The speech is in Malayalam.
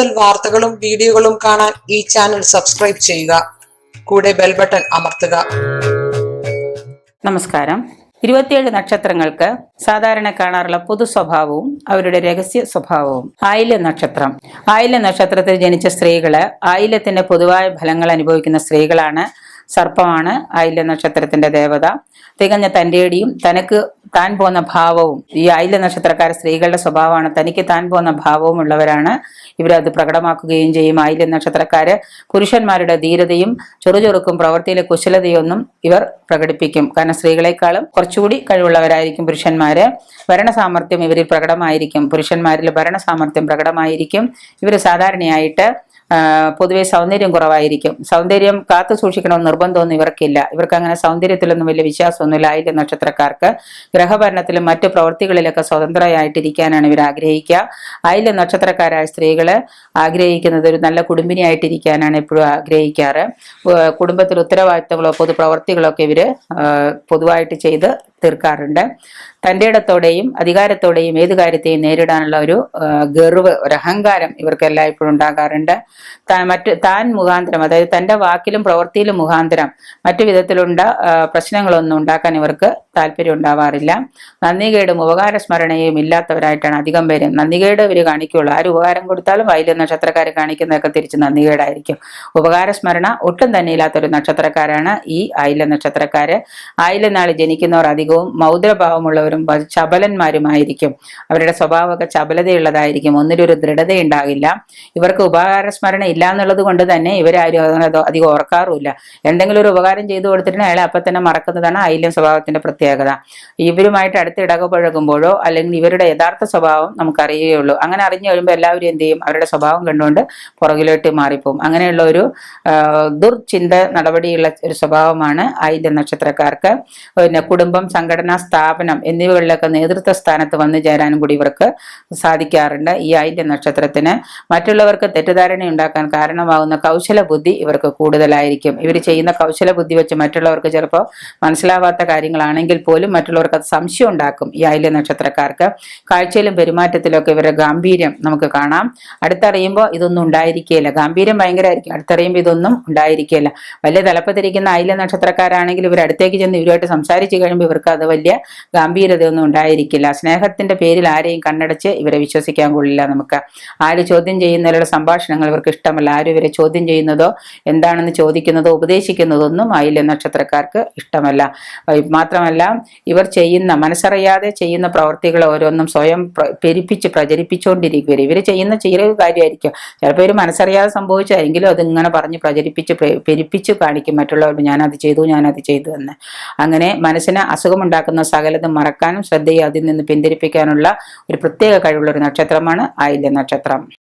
കൂടുതൽ വാർത്തകളും വീഡിയോകളും കാണാൻ ഈ ചാനൽ സബ്സ്ക്രൈബ് ചെയ്യുക. കൂടെ ബെൽ ബട്ടൺ അമർത്തുക. നമസ്കാരം. ഇരുപത്തിയേഴ് നക്ഷത്രങ്ങൾക്ക് സാധാരണ കാണാറുള്ള പൊതു സ്വഭാവവും അവരുടെ രഹസ്യ സ്വഭാവവും ആയില്യ നക്ഷത്രം. ആയില്യ നക്ഷത്രത്തിൽ ജനിച്ച സ്ത്രീകൾ ആയില്യത്തിന്റെ പൊതുവായ ഫലങ്ങൾ അനുഭവിക്കുന്ന സ്ത്രീകളാണ് സർപ്പമാണ് ആയില്യ നക്ഷത്രത്തിന്റെ ദേവത. തികഞ്ഞ തന്റേടിയും തനക്ക് താൻ പോന്ന ഭാവവും ഈ ആയില്യ നക്ഷത്രക്കാര സ്ത്രീകളുടെ സ്വഭാവമാണ് തനിക്ക് താൻ പോന്ന ഭാവവും ഉള്ളവരാണ്. ഇവരത് പ്രകടമാക്കുകയും ചെയ്യും. ആയില്യ നക്ഷത്രക്കാര് പുരുഷന്മാരുടെ ധീരതയും ചെറുചെറുക്കും പ്രവൃത്തിയിലെ കുശലതയൊന്നും ഇവർ പ്രകടിപ്പിക്കും. കാരണം സ്ത്രീകളെക്കാളും കുറച്ചുകൂടി കഴിവുള്ളവരായിരിക്കും പുരുഷന്മാര്. ഭരണ സാമർഥ്യം ഇവരിൽ പ്രകടമായിരിക്കും. പുരുഷന്മാരിൽ ഭരണ സാമർഥ്യം പ്രകടമായിരിക്കും. ഇവർ സാധാരണയായിട്ട് പൊതുവെ സൗന്ദര്യം കുറവായിരിക്കും. സൗന്ദര്യം കാത്തു സൂക്ഷിക്കണമെന്ന് നിർബന്ധമൊന്നും ഇവർക്കില്ല. ഇവർക്ക് അങ്ങനെ സൗന്ദര്യത്തിലൊന്നും വലിയ വിശ്വാസമൊന്നുമില്ല. ആയില്യ നക്ഷത്രക്കാർക്ക് ഗ്രഹഭരണത്തിലും മറ്റ് പ്രവൃത്തികളിലൊക്കെ സ്വതന്ത്രമായിട്ടിരിക്കാനാണ് ഇവർ ആഗ്രഹിക്കുക ആയില്യ നക്ഷത്രക്കാരായ സ്ത്രീകൾ ആഗ്രഹിക്കുന്നത് ഒരു നല്ല കുടുംബിനിയായിട്ടിരിക്കാനാണ് എപ്പോഴും ആഗ്രഹിക്കാറ്. കുടുംബത്തിൽ ഉത്തരവാദിത്തങ്ങളോ പൊതുപ്രവർത്തികളോ ഒക്കെ ഇവർ പൊതുവായിട്ട് ചെയ്ത് തീർക്കാറുണ്ട്. തന്റെ ഇടത്തോടെയും അധികാരത്തോടെയും ഏത് കാര്യത്തെയും നേരിടാനുള്ള ഒരു ഗർവ് ഒരു അഹങ്കാരം ഇവർക്ക് എല്ലായ്പ്പോഴും ഉണ്ടാകാറുണ്ട്. മറ്റ് താൻ മുഖാന്തരം അതായത് തന്റെ വാക്കിലും പ്രവൃത്തിയിലും മുഖാന്തരം മറ്റു വിധത്തിലുള്ള പ്രശ്നങ്ങളൊന്നും ഉണ്ടാക്കാൻ ഇവർക്ക് താല്പര്യം ഉണ്ടാവാറില്ല. നന്ദികേടും ഉപകാര സ്മരണയും ഇല്ലാത്തവരായിട്ടാണ് അധികം പേര് നന്ദികേട് ഇവർ കാണിക്കുള്ളൂ. ആര് ഉപകാരം കൊടുത്താലും വൈദ്യ നക്ഷത്രക്കാർ കാണിക്കുന്നതൊക്കെ തിരിച്ച് നന്ദികേടായിരിക്കും. ഉപകാര സ്മരണ ഒട്ടും തന്നെ ഇല്ലാത്തൊരു നക്ഷത്രക്കാരാണ് ഈ ആയില നക്ഷത്രക്കാര്. ആയില നാളിൽ ജനിക്കുന്നവർ അധികവും മൗദ്രഭാവമുള്ളവരും ചബലന്മാരുമായിരിക്കും അവരുടെ സ്വഭാവമൊക്കെ ചപലതയുള്ളതായിരിക്കും. ഒന്നിലൊരു ദൃഢത ഉണ്ടാകില്ല ഇവർക്ക് ഉപകാര സ്മരണ ഇല്ല എന്നുള്ളത് കൊണ്ട് തന്നെ ഇവരാരും അധികം ഓർക്കാറുമില്ല. എന്തെങ്കിലും ഒരു ഉപകാരം ചെയ്തു കൊടുത്തിട്ടുണ്ടെങ്കിൽ അയാളെ അപ്പം തന്നെ മറക്കുന്നതാണ് ആയില്യം സ്വഭാവത്തിന്റെ ഇവരുമായിട്ട് അടുത്ത് ഇടകപഴകുമ്പോഴോ അല്ലെങ്കിൽ ഇവരുടെ യഥാർത്ഥ സ്വഭാവം നമുക്കറിയുകയുള്ളൂ. അങ്ങനെ അറിഞ്ഞു കഴിയുമ്പോൾ എല്ലാവരും എന്ത് ചെയ്യും? അവരുടെ സ്വഭാവം കണ്ടുകൊണ്ട് പുറകിലോട്ട് മാറിപ്പോവും. അങ്ങനെയുള്ള ഒരു ദുർചിന്ത നടപടിയുള്ള ഒരു സ്വഭാവമാണ് ആയില്യ നക്ഷത്രക്കാർക്ക്. പിന്നെ കുടുംബം സംഘടന സ്ഥാപനം എന്നിവകളിലൊക്കെ നേതൃത്വ സ്ഥാനത്ത് വന്നു ചേരാനും കൂടി ഇവർക്ക് സാധിക്കാറുണ്ട് ഈ ആയില്യ നക്ഷത്രത്തിന്. മറ്റുള്ളവർക്ക് തെറ്റിദ്ധാരണ ഉണ്ടാക്കാൻ കാരണമാകുന്ന കൗശല ബുദ്ധി ഇവർക്ക് കൂടുതലായിരിക്കും. ഇവർ ചെയ്യുന്ന കൗശല ബുദ്ധി വെച്ച് മറ്റുള്ളവർക്ക് ചിലപ്പോൾ മനസ്സിലാവാത്ത കാര്യങ്ങളാണെങ്കിൽ പോലും മറ്റുള്ളവർക്ക് അത് സംശയം ഉണ്ടാക്കും ഈ അയല നക്ഷത്രക്കാർക്ക്. കാഴ്ചയിലും പെരുമാറ്റത്തിലൊക്കെ ഇവരുടെ ഗാംഭീര്യം നമുക്ക് കാണാം. അടുത്തറിയുമ്പോൾ ഇതൊന്നും ഉണ്ടായിരിക്കുകയില്ല ഗാംഭീര്യം ഭയങ്കരമായിരിക്കും അടുത്തറിയുമ്പോൾ ഇതൊന്നും ഉണ്ടായിരിക്കുകയില്ല വലിയ തലപ്പത്തിരിക്കുന്ന അയല നക്ഷത്രക്കാരാണെങ്കിൽ ഇവർ അടുത്തേക്ക് ചെന്ന് ഇവരുമായിട്ട് സംസാരിച്ചു കഴിയുമ്പോൾ ഇവർക്ക് അത് വലിയ ഗാംഭീര്യതയൊന്നും ഉണ്ടായിരിക്കില്ല. സ്നേഹത്തിന്റെ പേരിൽ ആരെയും കണ്ണടച്ച് ഇവരെ വിശ്വസിക്കാൻ കൊള്ളില്ല നമുക്ക്. ആര് ചോദ്യം ചെയ്യുന്നവരുടെ സംഭാഷണങ്ങൾ ഇവർക്ക് ഇഷ്ടമല്ല. ആരും ഇവരെ ചോദ്യം ചെയ്യുന്നതോ എന്താണെന്ന് ചോദിക്കുന്നതോ ഉപദേശിക്കുന്നതോ ഒന്നും ആയില്യ നക്ഷത്രക്കാർക്ക് ഇഷ്ടമല്ല. ഏർ മാത്രമല്ല ഇവർ ചെയ്യുന്ന മനസ്സറിയാതെ ചെയ്യുന്ന പ്രവർത്തികൾ ഓരോന്നും സ്വയം പെരിപ്പിച്ച് പ്രചരിപ്പിച്ചുകൊണ്ടിരിക്കുക ഇവർ ചെയ്യുന്ന ചെറിയ കാര്യമായിരിക്കും ചിലപ്പോൾ ഇവർ മനസ്സറിയാതെ സംഭവിച്ചായെങ്കിലും അതിങ്ങനെ പറഞ്ഞ് പ്രചരിപ്പിച്ച് പെരിപ്പിച്ച് കാണിക്കും. മറ്റുള്ളവരോട് ഞാനത് ചെയ്തു ഞാനത് ചെയ്തു എന്ന്. അങ്ങനെ മനസ്സിന് അസുഖമുണ്ടാക്കുന്ന സകലതും മറക്കാനും ശ്രദ്ധയെ അതിൽ നിന്ന് പിന്തിരിപ്പിക്കാനുള്ള ഒരു പ്രത്യേക കഴിവുള്ള ഒരു നക്ഷത്രമാണ് ആയില്യ നക്ഷത്രം.